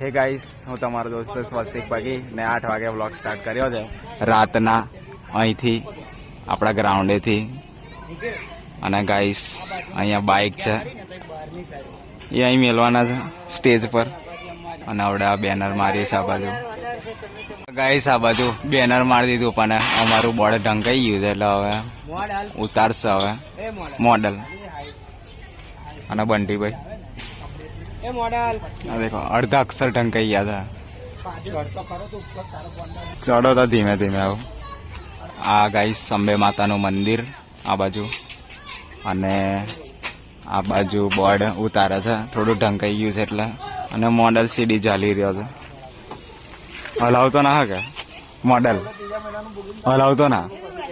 હે ગાઈસ હું તમારો દોસ્ત સ્વસ્તિક પગી. ને આઠ વાગે વ્લોગ સ્ટાર્ટ કર્યો છે. રાતના અહીંથી આપણા ગ્રાઉન્ડેથી અને ગાઈસ અહીંયા બાઇક છે. એ અહીં મેળવાના છે સ્ટેજ પર. અને હવે આ બેનર મારી છે આ બાજુ. ગાઈસ આ બાજુ બેનર મારી દીધું પણ અમારું બોર્ડ ઢંકાઈ ગયું છે એટલે હવે ઉતારશે હવે. મોડલ અને બંટીભાઈ. એ મોડલ. આ દેખો, અડધા અક્ષર ઢંકાઈ ગયા હતા ચડો તો ધીમે ધીમે આવો. આ ગાઈસ અંબે માતાનું મંદિર આ બાજુ. અને આ બાજુ બોર્ડ ઉતારે છે. થોડું ઢંકાઈ ગયું છે એટલે. અને મોડલ સીડી ચાલી રહ્યો છે. હલાવતો ના કે મોડલ. હલાવતો ના.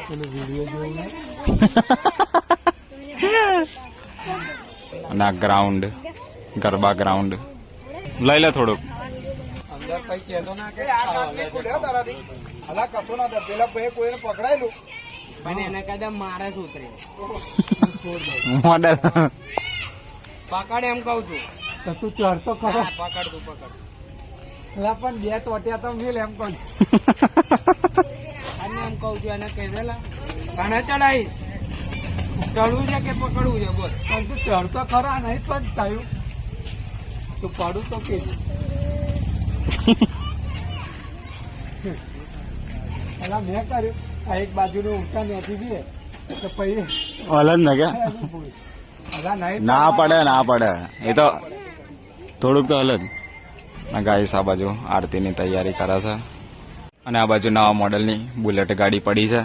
અને આ ગ્રાઉન્ડ ગરબા ગ્રાઉન્ડ. લઈ લે થોડુંક. પકડ એમ કઉ છું. તો તું ચડતો ખરો. પકડ તું પકડ. પણ બે ટોટિયા તો મિલ એમ કહું. અને એમ કહું છું એને કહી દેલા તને ચડાઈશ. ચડવું છે કે પકડવું છે બોલ. પણ તું ચડતો ખરા નહીં પણ થયું. તું પાડું તો કે. પેલા મેં કર્યું. આ એક બાજુનું ઊંચા નથી દે તો પછી હલ ને કે. ના પડે. ના પડે. એ તો થોડુંક તો ના ગાઈસ આ બાજુ આરતીની તૈયારી કરે છે. અને આ બાજુ નવા મોડલની બુલેટ ગાડી પડી છે.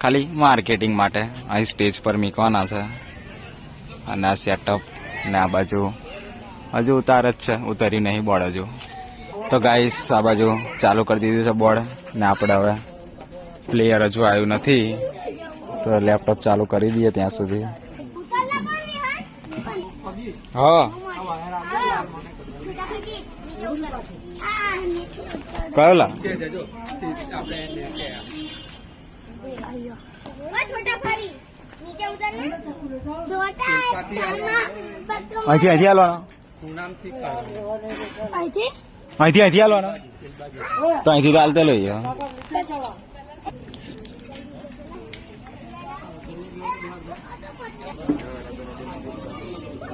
ખાલી માર્કેટિંગ માટે અહીં સ્ટેજ પર મૂકવાના છે. અને આ સેટઅપ ને આ બાજુ હજુ ઉતાર જ છે ઉતારી નહીં બોર્ડ હજુ. તો ગાઈસ આ બાજુ ચાલુ કરી દીધું છે બોર્ડ ને આપણે હવે પ્લેયર હજુ આવ્યું નથી. તો લેપટોપ ચાલુ કરી દઈએ ત્યાં સુધી. હા. કયો લા હજી હાલવાનો? પૂનમથી અહીંથી? અહીંથી અહીંથી હાલવાનો? તો અહીંથી તો હાલતે લઈએ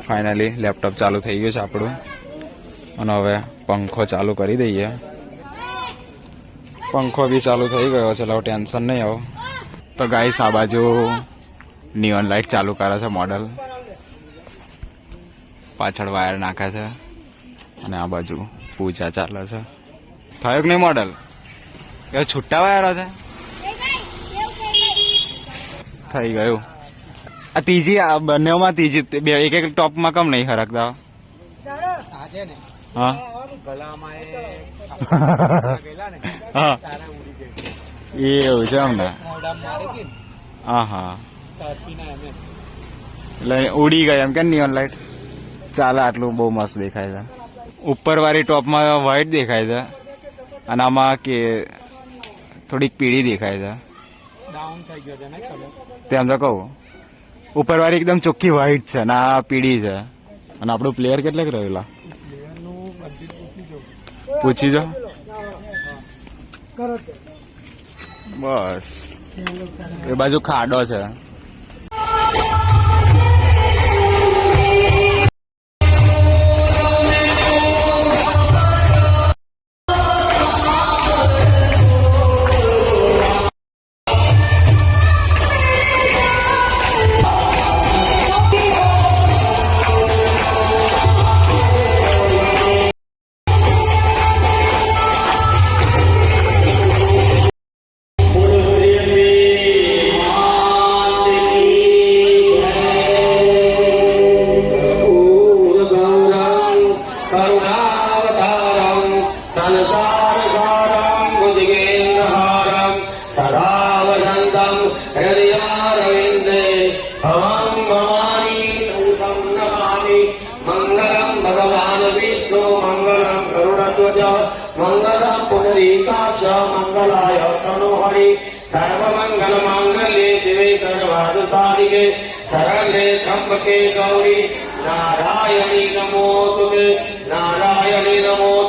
ફાઇનલી લેપટોપ ચાલુ થઈ ગયું છે આપણું. અને હવે પંખો ચાલુ કરી દઈએ. પંખો બી ચાલુ થઈ ગયો છે એટલે હવે ટેન્શન નહીં આવો. તો ગાઈસ આ બાજુ નિયોન લાઇટ ચાલુ કરે છે મોડલ પાછળ વાયર નાખે છે. અને આ બાજુ પૂજા ચાલે છે. થયો કે નહીં મોડલ એ છૂટા વાયરો છે? થઈ ગયું. આ ત્રીજી આ બંનેમાં ત્રીજી બે એક એક ટોપમાં કમ નહીં હરકતા હા. હા. એવું છે અમને હા હા. એટલે ઉડી ગયા એમ કે નિયોન લાઈટ ચાલે આટલું બહુ મસ્ત દેખાય છે. ઉપરવાળી ટોપમાં વ્હાઈટ દેખાય છે અને આમાં કે થોડીક પીળી દેખાય છે. ડાઉન થઈ ગયો છે ને કલર તેમ તો કહું. ઉપરવાળી એકદમ ચોખ્ખી વ્હાઈટ છે અને આ પીળી છે. અને આપણું પ્લેયર કેટલેક રહેલા પૂછી જો. પૂછી બસ. એ બાજુ ખાડો છે.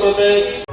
of it.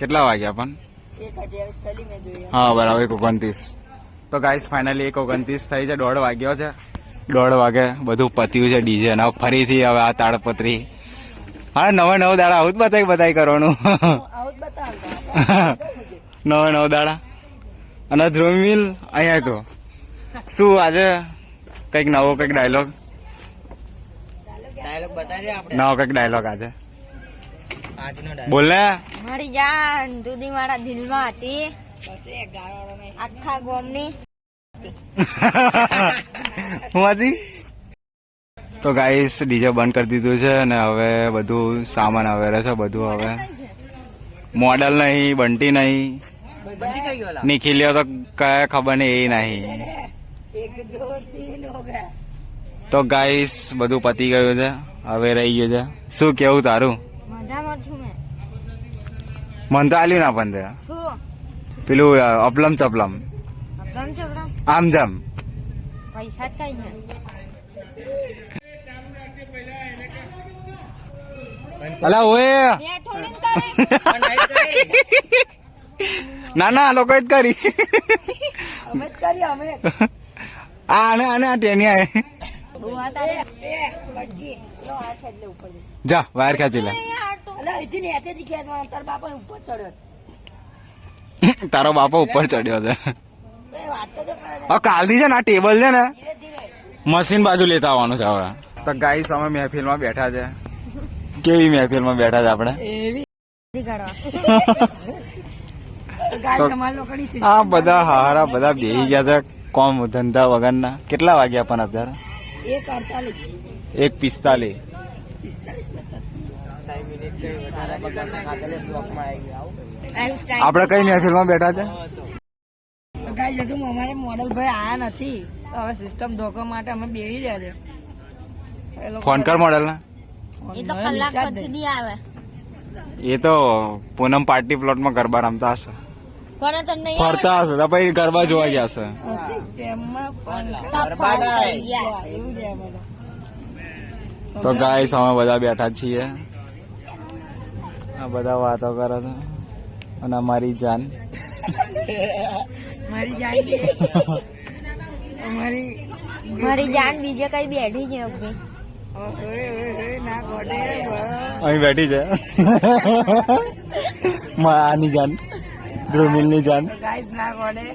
કેટલા વાગ્યા પણ? હા બરાબર એક ઓગણત્રીસ. તો ગાઈસ ફાઇનલી એક ઓગણત્રીસ થઈ છે દોઢ વાગ્યો છે. દોઢ વાગે બધું પત્યું છે ડીજે ને ફરીથી હવે આ તાડપત્રી. હા નવે નવ દાડા આવું જ બતાવી બતાવી કરવાનું. નવે નવ દાડા. અને ધ્રુવ મિલ અહીંયા તો. શું આજે કંઈક નવો કંઈક ડાયલોગ નવો કંઈક ડાયલોગ આજે. બોલ ને. મારી જાન દૂધી મારા દિલમાં હતી. આખા ગોમની. હું હતી? તો ગાઈસ ડીજે બંધ કરી દીધું છે અને હવે બધું સામાન હવે છે બધું હવે. મોડલ નહીં બંટી નહીં. નિખિલ્યો તો કયા ખબર નહીં એ નહીં. તો ગાઈસ બધું પતી ગયું છે હવે રહી ગયું છે. શું કેવું તારું? મજામાં છું મેં. મન તો આલ્યું ના પણ તે. શું? પેલું અપલમ ચપલમ. આમ જામ પૈસા જ કઈ છે. અલા ઓએ. કરી. ના ના લોકો જ કરી. આ આને આને આ ટેની આય ડોહા તારે લો આ ખેંચ લે ઉપર. જઈ. જા વાયર ખેંચી લે. તારો બાપો ઉપર ચડ્યો છે. હવે કાલથી છે ને આ ટેબલ છે ને? મશીન બાજુ લેતા આવવાનું છે હવે. તો ગાઈસ અમે મહેફિલમાં બેઠા છે. કેવી મહેફિલમાં બેઠા છે આપણે? હા આ બધા હારા બધા બેહી ગયા છે કોમ ધંધા વગરના. કેટલા વાગ્યા પણ અત્યારે? એક પિસ્તાલીસ. આપણે કઈ મહેફિલમાં બેઠા છે. ગાઈ હજુ અમારે મોડલ ભાઈ આયા નથી હવે સિસ્ટમ ધોકા માટે અમે બેસી રહ્યા છે. ફોન કર મોડલ ને એ તો કલાક પછી આવે. એ તો પૂનમ પાર્ટી પ્લોટમાં ગરબા રમતા હશે. ફરતા હશે તો પછી ગરબા જોવા ગયા હશે. તો. ગાય. ગાઈસ અમે બધા બેઠા છીએ. આ બધા વાતો કરે છે. અને અમારી જાન. મારી જાન અમારી મારી જાન બીજે કઈ બેઠી છે અભી ઓય, ઓય, ઓય, ના ગોડે અહીં બેઠી છે. આની જાન. ધ્રુમિલની જાન. ના ગોડે.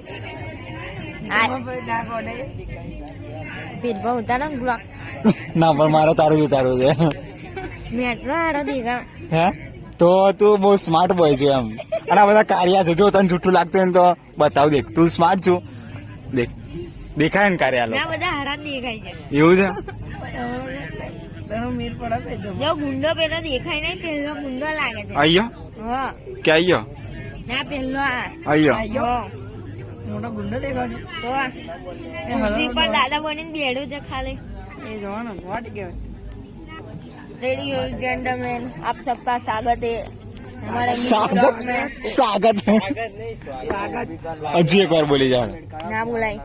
આ ભાઈ ના ભેદભાવ ઉતારો ના પણ મારે તારું ઉતારવું છે. મેટ્રો આડો દેખા હે? તો તું બહુ સ્માર્ટ બોય છું એમ. અને આ બધા કાર્યા છે. જો તને જૂઠું લાગતું હોય ને તો બતાવ દેખ. તું સ્માર્ટ છું. દેખ. દેખાય ને કાર્યા લોકો. બધા હારા દેખાય છે. એવું છે? તમે મીર પડે તો જો. જો ગુંડો પેલો દેખાય નહીં પેલો ગુંડો લાગે છે. આયો? હા. કે આયો? ના પેલો આ. આયો? મોટો ગુંડો દેખાવ તો પર દાદા બનીને ભેડું છે ખાલી. એ જોવાનો વાટ કહેવાય? रेडियो एजेंडा में आप सबका स्वागत है हमारे स्वागत स्वागत હજી એક વાર બોલી જાઓ ના બોલાય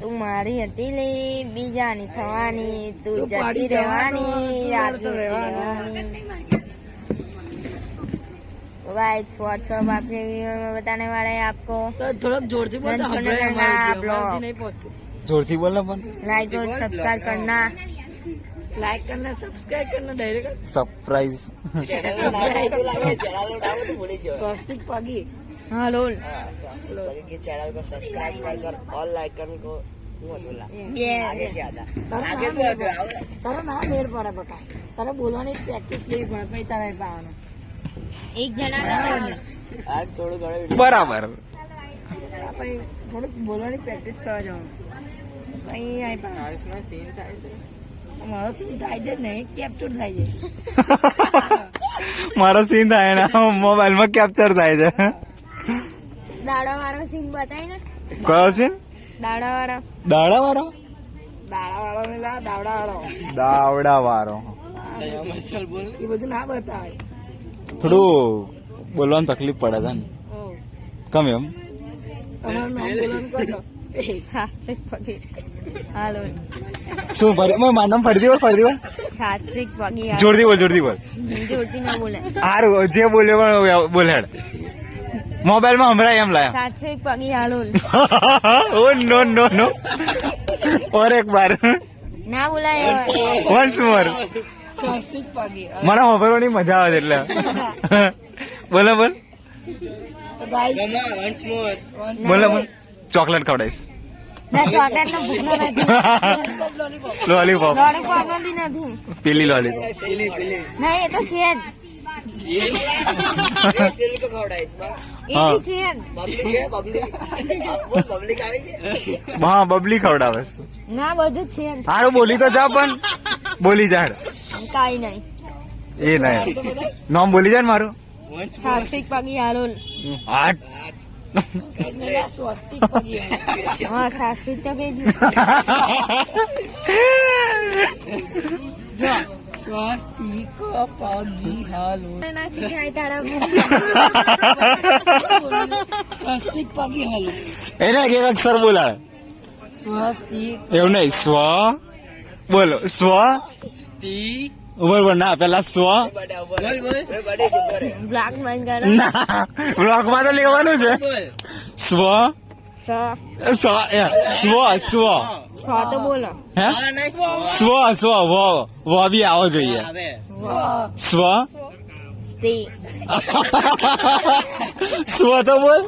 તું મારી હતી લે બીજાની થવાની તું જતી રહેવાની આટલું રહેવાનું व्हाट्सअप आपके वीडियो में बताने वाले हैं आपको तो थोड़ा जोर से बोलना आप लोग जोर से बोलना लाइक और सब्सक्राइब करना લાઈક કરને સબસ્ક્રાઇબ करना डायरेक्ट सरप्राइज स्वस्तिक पागी हाँ लोल चैनल को सब्सक्राइब कर कर और लाइक करने को आगे क्या था? आगे क्या था? તારો ના મેર પડે બકા તારે બોલવાની પ્રેક્ટિસ લેવી પડે પછી તારે પાવાનું એક થોડું ઘણું બરાબર થોડુંક બોલવાની પ્રેક્ટિસ કરવા જવાનું કઈ આવી સીન થાય છે નહીં કેપ્ચર થાય છે મારો સીન થાય ને મોબાઈલમાં કેપ્ચર થાય છે. દાડા વાળો સીન બતાય ને. કયો સીન દાડા વાળો દાડા વાળો દાડા વાળો ને દાવડા વાળો દાવડા વાળો એ બધું ના બતાવે. થોડું બોલવાની તકલીફ પડે છે ને. કમ એમ. હાલો. શું ફરી મેં માનમ નામ ફરી દીવલ ફરી બોલ. સાત્વિક વાગી જોરથી બોલ જોરથી બોલ. જોરથી ના બોલે. હારું જે બોલ્યો પણ બોલ હેડ. મોબાઈલમાં હમણાં એમ લાયા. સાત્વિક વાગી હાલો. ઓ નો નો નો. ઓર એક બાર. ના બોલાય. Once more. મને વાપરવાની મજા આવે એટલે. બોલો બોલ. બોલો બોલ. ચોકલેટ ખવડાવીશ. લોલીપોપ નથી. પેલી લોલીપોપ ના એ તો છે હા. બબલી ખવડાવે ના બધું છે હારું બોલી તો જા પણ. બોલી જા કઈ નહીં. એ નહીં. નામ બોલી જાય ને મારું. સાત્વિક પગી હાલો આઠ સ્વસ્તિક પાગી હાલો નથી ખાય તારા સ્વસ્તિક પગી હાલો એને એક એક અક્ષર બોલાવે. સ્વસ્તિક. એવું નહીં સ્વ બોલો સ્વ બોલ બોલ ના પેલા સ્વ બ્લોક ના તો લેવાનું છે. સ્વ સ સ્વ સ્વ સ્વ તો બોલો હે? સ્વ સ્વ વ વ બી આવો જોઈએ. સ્વ સ્વ તો બોલ.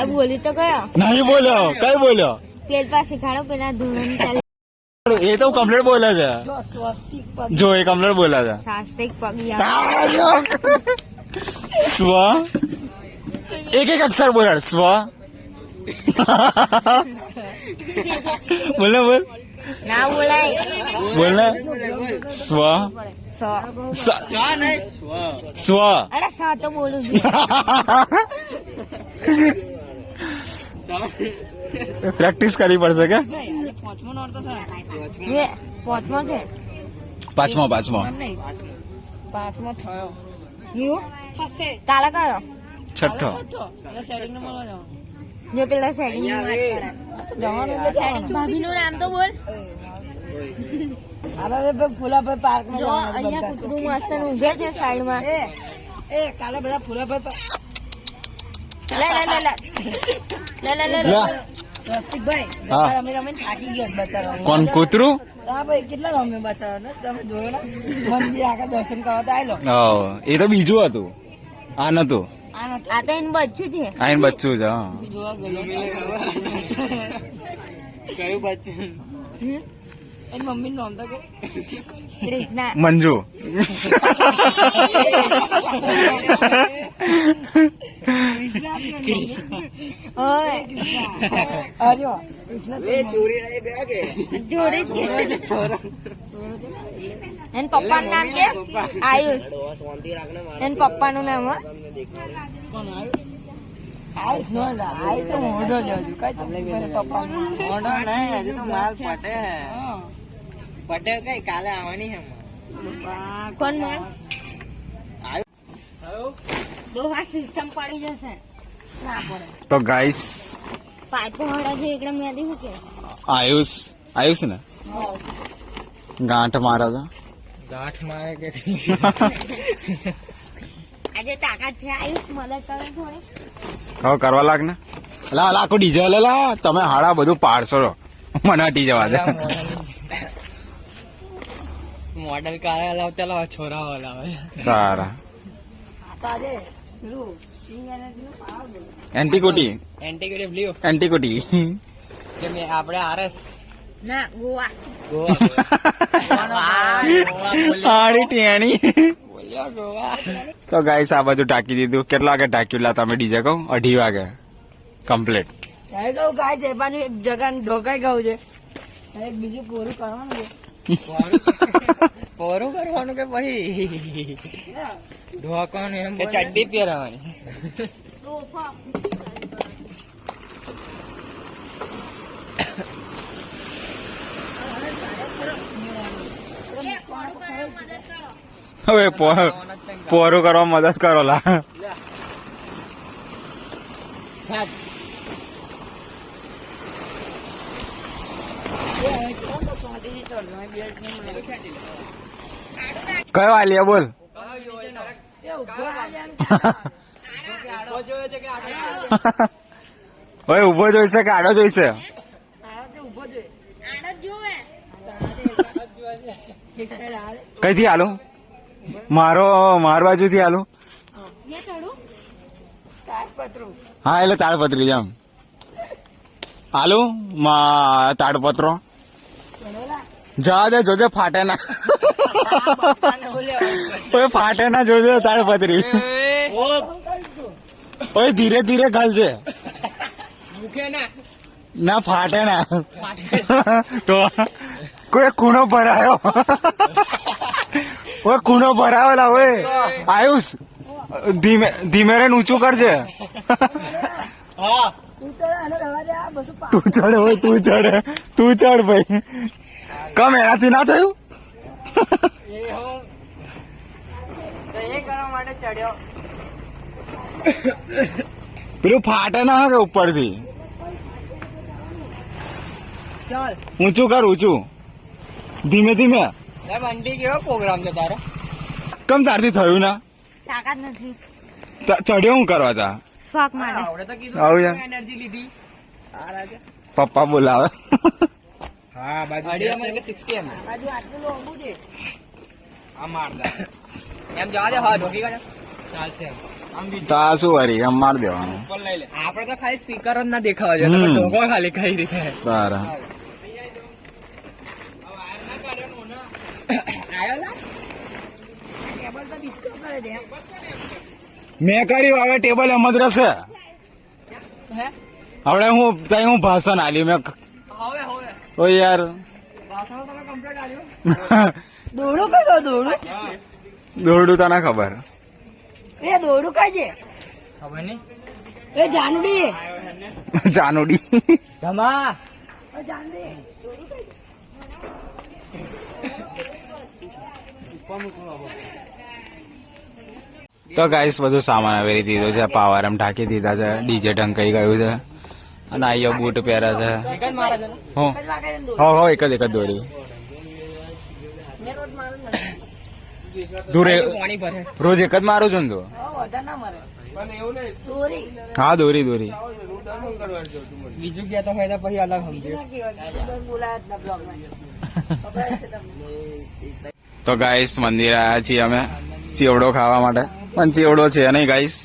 એ બોલી તો કયો? નહીં બોલ્યો. કઈ બોલ્યો? પેલ પાસે ખાડો પેલા ધોરણ ચાલે એ તો કમ્પ્લેટ બોલે છે. જો સ્વસ્તિક પાગી. જો એ કમ્પ્લેટ બોલે છે. સ્વ. એક એક અક્ષર બોલાડ સ્વ. બોલ બોલ. ના બોલાય. બોલ ને. સ્વ. સ. સ- સ્વ. અરે સ તો બોલું છું. પ્રેક્ટિસ કરવી પડશે કે? પાંચમો છે. પાંચમો પાંચમો. પાંચમો થયો. તાલા કયો? છઠ્ઠો. જો પેલા સેટિંગ ભાભીનું નામ તો બોલ. પાર્કમાં અહીંયા કૂતરું મસ્ત ઊંઘે છે સાઈડમાં. એ કાલે બધા ફૂલાભાઈ લે લે લે લે. લે લે લે લે લે. સ્વસ્તિકભાઈ હા. રમી રમીને થાકી ગયો છે બચારો કોણ કૂતરું? હા ભાઈ કેટલા રમે બચારો તમે જોયો ને? મંદિર આગળ દર્શન કરવા તો આયલો. ઓ, એ તો બીજું હતું. આ નતું. આ આ તો એનું બચ્ચું છે. આઈને બચ્ચું છે હા. જોવા ગયો. કયું બચ્ચન હમ? એની મમ્મી નોંધ કે કૃષ્ણા મંજુ ઓય પપ્પા એન પપ્પાનું નામ કે આયુષ એન પપ્પાનું નામ? આયુષ? આયુષ નો આયુષ તો મોઢો જ હજુ કઈ. મોઢો નહીં હજુ તો માલ પટે હા. પટે કઈ કાલે આવવાની છે કોણ માર દોહા સિસ્ટમ પડી જશે. ના પડે. તો ગાઈસ પાઇપો હડા છે એકદમ યાદી શું કે આયુષ આયુષ ને? ગાંઠ મારા છે ગાંઠ મારે કે આજે તાકાત છે આયુષ મદદ કરે થોડી. હવે કરવા લાગ ને? લા લા આખું ડીજે લે લા. તમે હાડા બધું પાડશો. મને હટી જવા દે. મોડલ કાલે લાવતા લાવ છોરા લાવે તારા. એન્ટીકોટી. એન્ટીગેટિવ લ્યો એન્ટીકોટી. કે મે આપણે આરએસ. ના ગોવા. ગોવા. હારી ટેણી. તો ગાઈસ આ બધું ટાંકી દીધું. કેટલા વાગે ટાંક્યું લા તમે ડીજે કહું. અઢી વાગે. કમ્પ્લીટ. કહું ગાય છે પાછું એક જગા ઢોકાઈ ગયું છે. એક બીજું પૂરું કરવાનું છે. પોરું કરવાનું કે પછી? ઢોકવાનું એમ કે ચડ્ડી પહેરવાની. હવે પોરું કરવા મદદ કરો લા. કયો આલિયા બોલ? હવે ઊભો જોઈશે કે આડો જોઈશે? કઈ થી હાલો હાલે મારો, માર બાજુથી આલું. ને હા, એટલે તાડપત્રી જેમ હાલો તાડપત્રો. જા દે જોજે ફાટે ના ઓય ફાટે ના જોજે તાડપત્રી ઓય ધીરે ધીરે ઘાલજે ના ફાટે ના તો કોઈ કુણો ભરાયો. ઓય કુણો ભરાયો લા ઓય. આયુષ ધીમે ધીમે રે ઊંચું કરજે. તું ચડ હોય તું ચડે. તું ચડ ભાઈ. કમ એનાથી ના થયું? એ હું તો એ કરવા માટે ચડ્યો પેલું ફાટે ના હોય કે ઉપરથી? ઊંચું કર ઊંચું. ધીમે ધીમે. મંડી કેવો પ્રોગ્રામ છે તારો? કમ તારથી થયું ના? તાકાત નથી. ચડ્યો હું કરવા તા? શોખ માટે આવડે તો કીધું એનર્જી લીધી. પપ્પા બોલાવે. હા બાજુ અડીએમાં કે 60 એમ? બાજુ આટલું લોબું છે. આ મારદા એમ જવા દે હા ઢોકી કાઢે. ચાલશે. એમ આમ બી તો આ શું વારી? એમ માર દેવાનું. ઉપર લઈ આપણે તો ખાલી સ્પીકર જ ના દેખાવા જોઈએ તમે ઢોકો ખાલી કઈ રીતે. તારા આયો લા. ટેબલ તો ડિસ્ટર્બ કરે છે. એમ. મેં કર્યું હવે ટેબલ એમ જ રહેશે. હવે હું તઈ હું ભાષણ આલ્યું મેં ઓ યાર. દોડું કયો દોડું દોડું? દોરડું તને ખબર. એ દોડું કઈ છે? ખબર નહીં. એ જાનુડી. જાનુડી. ધમા જાનુડી. તો ગાઈસ બધું સામાન આવી દીધો છે. પાવર એમ ઢાંકી દીધા છે. ડીજે ઢંકાઈ ગયું છે. અને આઈયો બૂટ પહેર્યા છે. એક જ હો. હો હો એક જ એક જ દોરી દૂરે રોજ એક જ મારું છું ને તું? હો, વધારે ના મરે. દોરી. હા દોરી દોરી. બીજું ગયા તો ફાયદા પછી અલગ સમજે. તો ગાઈસ મંદિર આવ્યા છીએ અમે. ચીવડો ખાવા માટે. પણ ચીવડો છે નહીં ગાઈસ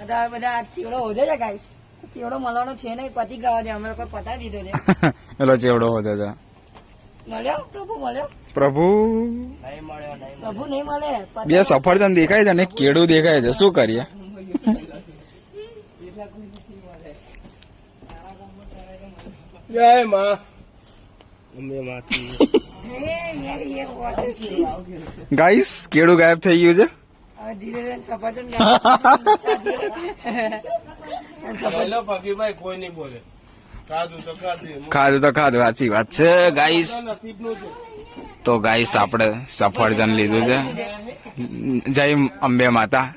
બધા બધા ચીવડો હોદે છે ગાઈસ ચેવડો મળવાનો છે નહીં પતિ ગયો છે અમે લોકો પતાવી દીધો છે. પેલો ચેવડો હોતો છે મળ્યો? પ્રભુ મળ્યો? પ્રભુ? પ્રભુ નહીં મળે? બે સફરજન દેખાય છે અને કેળું દેખાય છે. શું કરીએ? જય માં. અંબે માતી. ગાઈસ કેળું ગાયબ થઈ ગયું છે? ખાધું તો ખાધું. સાચી વાત છે ગાઈસ. તો ગાઈસ આપણે સફરજન લીધું છે. જય અંબે માતા.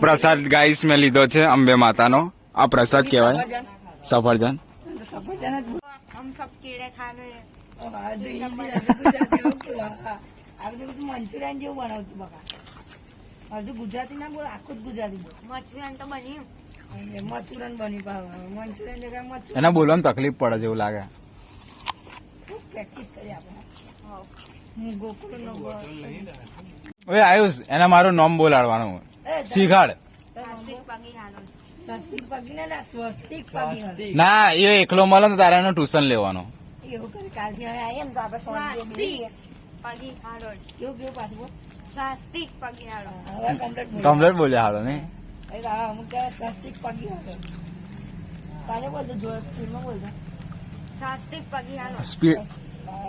પ્રસાદ ગાઈસ મેં લીધો છે અંબે માતાનો. આ પ્રસાદ કહેવાય. સફરજન. મંચુરિયન જેવું બનાવતું બકા. હજુ ગુજરાતી ના બોલ આખું જ ગુજરાતી બોલ. મચુરન તો બન્યું મચુરન બની પાવે. મંચુરિયન જગ્યા મચુરન એને બોલવામાં તકલીફ પડે જેવું લાગે. પ્રેક્ટિસ કરી આપણે. ગોકુળ નો? ઓય આયુષ એને મારું નામ બોલાડવાનું. શીખાડ ના એ એકલો મળે ને તારે એનું ટ્યુશન લેવાનું. એવું કરી કાલથી હવે આવીએ ને તો આપણે કમ્પ્લેટ બોલ્યા. હાલો ને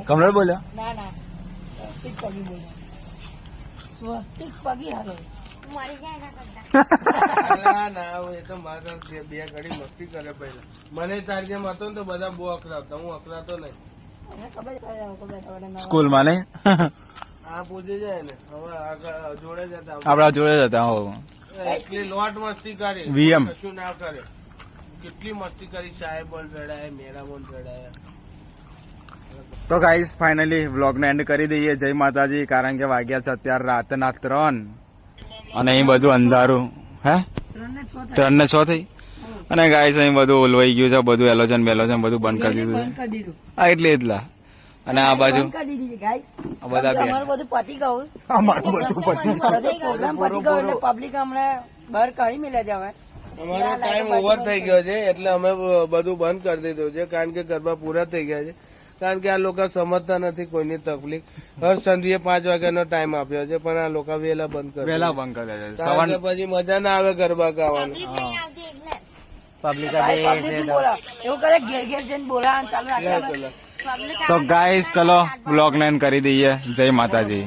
કમ્પ્લેટ બોલ્યા? ના ના. સાહસિક પગી બોલ્યા. સ્વસ્તિક પગી હાલો મરી જાય ના ના એ તો મારા બે ઘડી મસ્તી કરે પહેલા. મને તારી હતો ને તો બધા બહુ અકળાવતા. હું અકળાતો નહીં. સ્કૂલમાં નહીં? આ પૂછી જાય ને હવે આગળ જોડે જતા આપડા જોડે જ હતા હો. એટલી લોટ મસ્તી કરી. વીએમ કશું ના કરે. કેટલી મસ્તી કરી સાહેબ બોલ રડાય મેરા બોલ રડાય તો ગાઈસ ફાઇનલી વ્લોગને એન્ડ કરી દઈએ. જય માતાજી કારણ કે વાગ્યા છે અત્યારે રાતના ત્રણ. અને અહીં બધું અંધારું હે? ત્રણ ને છ થઈ. અને ગાઈસ અહીં બધું ઓલવાઈ ગયું છે બધું એલોજન બેલોજન બધું બંધ કરી દીધું કરી દીધું. હા એટલે એટલા. અને આ બાજુ? અમારું બધું પતી ગયું. પબ્લિક બહાર કાઢી મેળે જવાય અમારો ટાઈમ ઓવર થઈ ગયો છે એટલે અમે બધું બંધ કરી દીધું છે કારણ કે ગરબા પૂરા થઈ ગયા છે. કારણ કે આ લોકો સમજતા નથી કોઈની તકલીફ. હર સંધ્યે પાંચ વાગ્યાનો ટાઈમ આપ્યો છે પણ આ લોકો વહેલા બંધ કરે વહેલા બંધ કરે છે. સવાર પછી મજા ના આવે ગરબા ગાવાની. પબ્લિક એવું કરે ઘેર ઘેર જઈને બોલા તો ગાઈસ ચલો બ્લોગ ને કરી દઈએ. જય માતાજી.